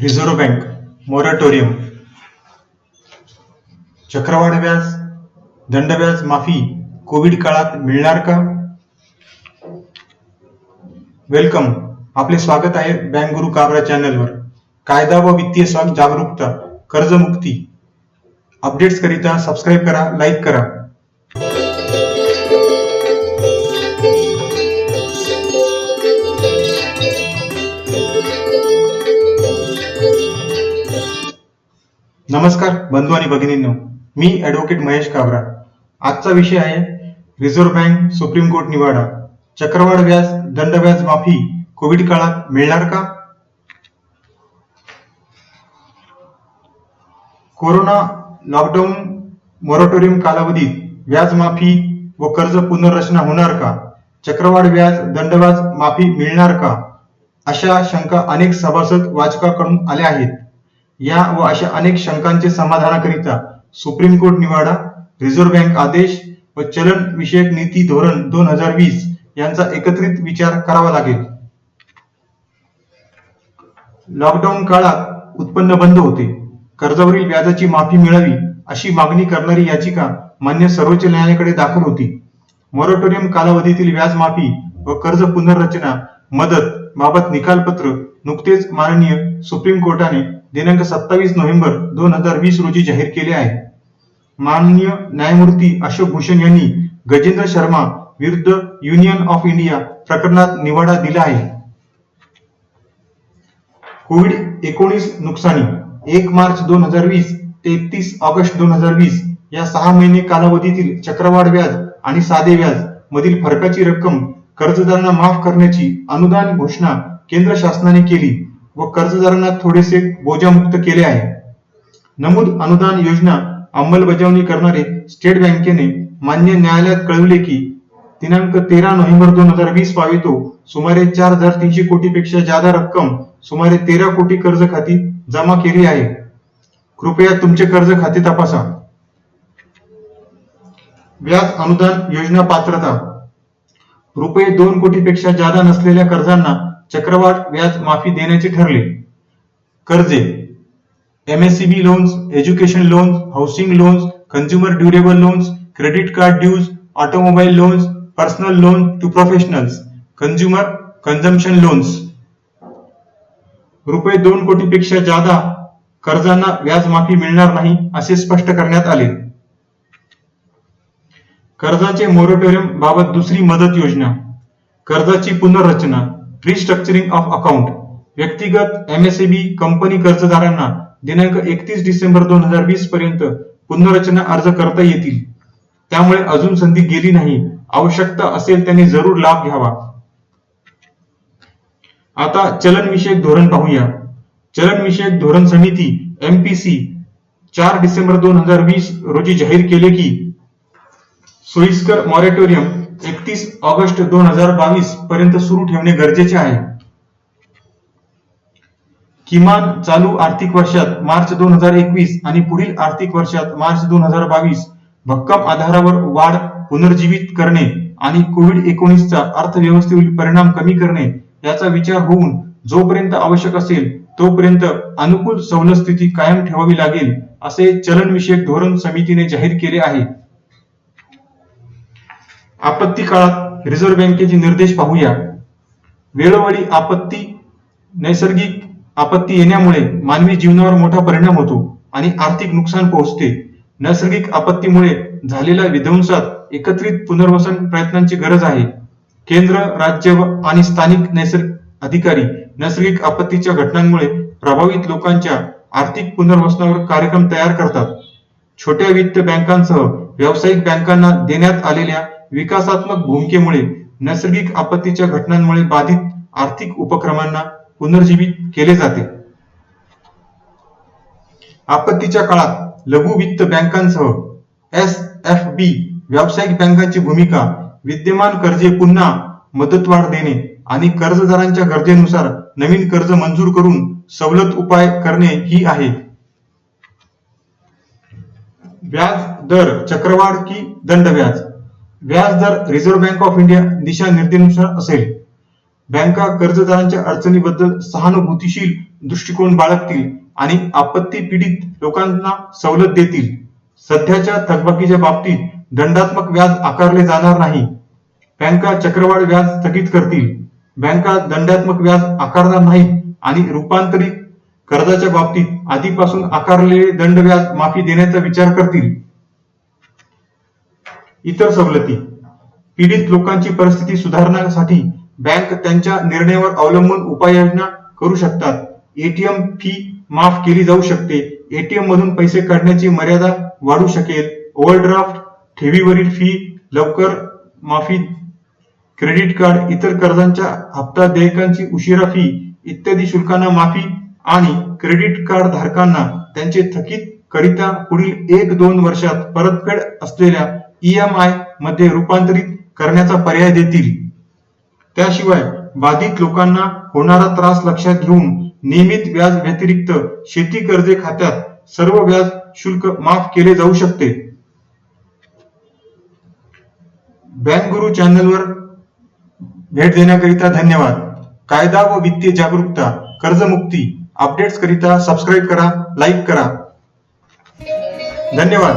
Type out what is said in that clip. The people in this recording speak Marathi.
रिझर्व्ह बँक मोरटोरियम चक्रवाढ व्याज दंडव्याज माफी कोविड काळात मिळणार का? वेलकम आपले स्वागत आहे बँक गुरु काबरा चॅनलवर. कायदा व वित्तीय साम जागरूकता कर्जमुक्ती. अपडेट्स करिता सबस्क्राईब करा लाईक करा. नमस्कार बंधू आणि भगिनींनो. मी ॲडव्होकेट महेश काबरा. आजचा विषय आहे रिझर्व्ह बँक सुप्रीम कोर्ट निवाडा. चक्रवाढ व्याज दंड व्याज माफी कोविड काळात मिळणार का? कोरोना लॉकडाऊन मॉरेटोरियम कालावधीत व्याज माफी व कर्ज पुनर्रचना होणार का? चक्रवाढ व्याज दंडव्याज माफी मिळणार का? अशा शंका अनेक सभासद वाचकाकडून आल्या आहेत. या व अशा अनेक शंकांचे समाधानाकरिता सुप्रीम कोर्ट निवाडा रिझर्व्ह बँक आदेश व चलन विषयक नीती धोरण दोन हजार वीस यांचा एकत्रित विचार करावा लागेल. लॉकडाऊन काळात उत्पन्न बंद होते. कर्जावरील व्याजाची माफी मिळावी अशी मागणी करणारी याचिका मान्य सर्वोच्च न्यायालयाकडे दाखल होती. मॉरेटोरियम कालावधीतील व्याज माफी व कर्ज पुनर्रचना मदत बाबत निकालपत्र नुकतेच माननीय सुप्रीम कोर्टाने दिनांक सत्तावीस नोव्हेंबर दोन हजार वीस रोजी जाहीर केले आहे. माननीय न्यायमूर्ती अशोक भूषण यांनी गजेंद्र शर्मा विरुद्ध युनियन ऑफ इंडिया प्रकरणात निवाडा दिला आहे. कोविड एकोणीस नुकसानी एक मार्च दोन हजार वीस ते एकतीस ऑगस्ट दोन हजार वीस या सहा महिने कालावधीतील चक्रवाढ व्याज आणि साधे व्याज मधील फरकाची रक्कम कर्जदारांना माफ करण्याची अनुदान घोषणा केंद्र शासनाने केली. व कर्जदारांना थोडेसे बोजामुक्त केले आहे. नमूद अनुदान योजना अंमलबजावणी करणारे स्टेट बँकेने मान्य न्यायालयात कळवले की दिनांक तेरा नोव्हेंबर दोन हजार वीस पावेतो सुमारे चार हजार तीनशे कोटी पेक्षा जादा रक्कम सुमारे तेरा कोटी कर्ज खाती जमा केली आहे. कृपया तुमचे कर्ज खाते तपासा. व्याज अनुदान योजना पात्रता. रुपये दोन कोटी पेक्षा जादा नसलेल्या कर्जांना चक्रवाढ व्याज माफी देण्याचे ठरले. कर्जे MSCB loans education loans housing loans consumer durable loans credit card dues automobile loans personal loan to professionals consumer consumption loans रुपये दोन कोटीपेक्षा जादा कर्जांना व्याज माफी मिळणार नाही असे स्पष्ट करण्यात आले. कर्जाचे मोरेटोरियम बाबत दुसरी मदत योजना. कर्जाची पुनर्रचना. रिस्ट्रक्चरिंग ऑफ अकाउंट व्यक्तिगत एमएसएबी कंपनी कर्जदारांना दिनांक एकतीस डिसेंबर दोन हजार वीस पर्यंत पुनर्रचना अर्ज करता येतील. त्यामुळे अजून संधी गेली नाही. आवश्यकता असेल त्यांनी जरूर लाभ घ्यावा. आता चलनविषयक धोरण पाहूया. चलनविषयक धोरण समिती एमपीसी चार डिसेंबर दोन हजार वीस रोजी जाहीर केले की सोयीस्कर मॉरेटोरियम एकतीस ऑगस्ट दोन हजार बावीस पर्यंत सुरू ठेवणे गरजेचे आहे. किमान चालू आर्थिक वर्षात मार्च दोन हजार एकवीस आणि पुढील आर्थिक वर्षात मार्च दोन हजार बावीस भक्कम आधारावर वाढ पुनर्जीवित करणे आणि कोविड एकोणीसचा अर्थव्यवस्थेवरील परिणाम कमी करणे याचा विचार होऊन जोपर्यंत आवश्यक असेल तोपर्यंत अनुकूल सवलत स्थिती कायम ठेवावी लागेल असे चलनविषयक धोरण समितीने जाहीर केले आहे. आपत्ती काळात रिझर्व्ह बँकेचे निर्देश पाहूया. वेळोवेळी आपत्ती नैसर्गिक आपत्ती येण्यामुळे मानवी जीवनावर मोठा परिणाम होतो आणि आर्थिक नुकसान पोहोचते. नैसर्गिक आपत्तीमुळे झालेल्या विध्वंसात एकत्रित पुनर्वसन प्रयत्नांची गरज आहे. केंद्र राज्य व आणि स्थानिक नैसर्गिक अधिकारी नैसर्गिक आपत्तीच्या घटनांमुळे प्रभावित लोकांच्या आर्थिक पुनर्वसनावर कार्यक्रम तयार करतात. छोट्या वित्त बँकांसह व्यावसायिक बँकांना देण्यात आलेल्या विकासात्मक भूमिकेमुळे नैसर्गिक आपत्तीच्या घटनांमुळे बाधित आर्थिक उपक्रमांना पुनर्जीवित केले जाते. आपत्तीच्या काळात लघु वित्त बँकांसह एस एफ बी व्यावसायिक बँकांची भूमिका विद्यमान कर्जे पुन्हा मदतवाढ देणे आणि कर्जदारांच्या गरजेनुसार नवीन कर्ज मंजूर करून सवलत उपाय करणे ही आहे. व्याज दर चक्रवाढ की दंड व्याज दर रिझर्व्ह बँक ऑफ इंडिया दिशा निर्देशानुसार असेल. बँका कर्जदारांच्या अडचणीबद्दल सहानुभूतीशील दृष्टिकोन बाळगतील आणि आपत्ती पीडित लोकांना सवलत देतील. सध्याच्या थकबाकीच्या बाबतीत दंडात्मक व्याज आकारले जाणार नाही. बँका चक्रवाढ व्याज स्थगित करतील. बँका दंडात्मक व्याज आकारणार नाहीत आणि रूपांतरित कर्जाच्या बाबतीत आधीपासून आकारलेले दंड व्याज माफी देण्याचा विचार करतील. इतर सवलती. पीडित लोकांची परिस्थिती सुधारण्यासाठी बँक त्यांच्या निर्णयावर अवलंबून उपाययोजना करू शकतात. एटीएम फी माफ केली जाऊ शकते. एटीएम मधून पैसे काढण्याची मर्यादा वाढू शकेल. ओव्हरड्राफ्ट ठेवीवरील फी लवकर माफी क्रेडिट कार्ड इतर कर्जांच्या हप्ता देयकांची उशिरा फी इत्यादी शुल्कांना माफी आणि क्रेडिट कार्ड धारकांना त्यांचे थकीत करिता पुढील एक दोन वर्षात परतफेड असलेल्या ईएमआयमध्ये रूपांतरित करण्याचा पर्याय देतील. त्याशिवाय बाधित लोकांना होणारा त्रास लक्षात घेऊन नियमित व्याज व्यतिरिक्त शेती कर्जे खात्यात सर्व व्याज शुल्क माफ केले जाऊ शकते. बँक गुरु चॅनलवर भेट देण्याकरिता धन्यवाद. कायदा व वित्तीय जागरूकता कर्जमुक्ती अपडेट्स करिता सबस्क्राईब करा लाईक करा. धन्यवाद.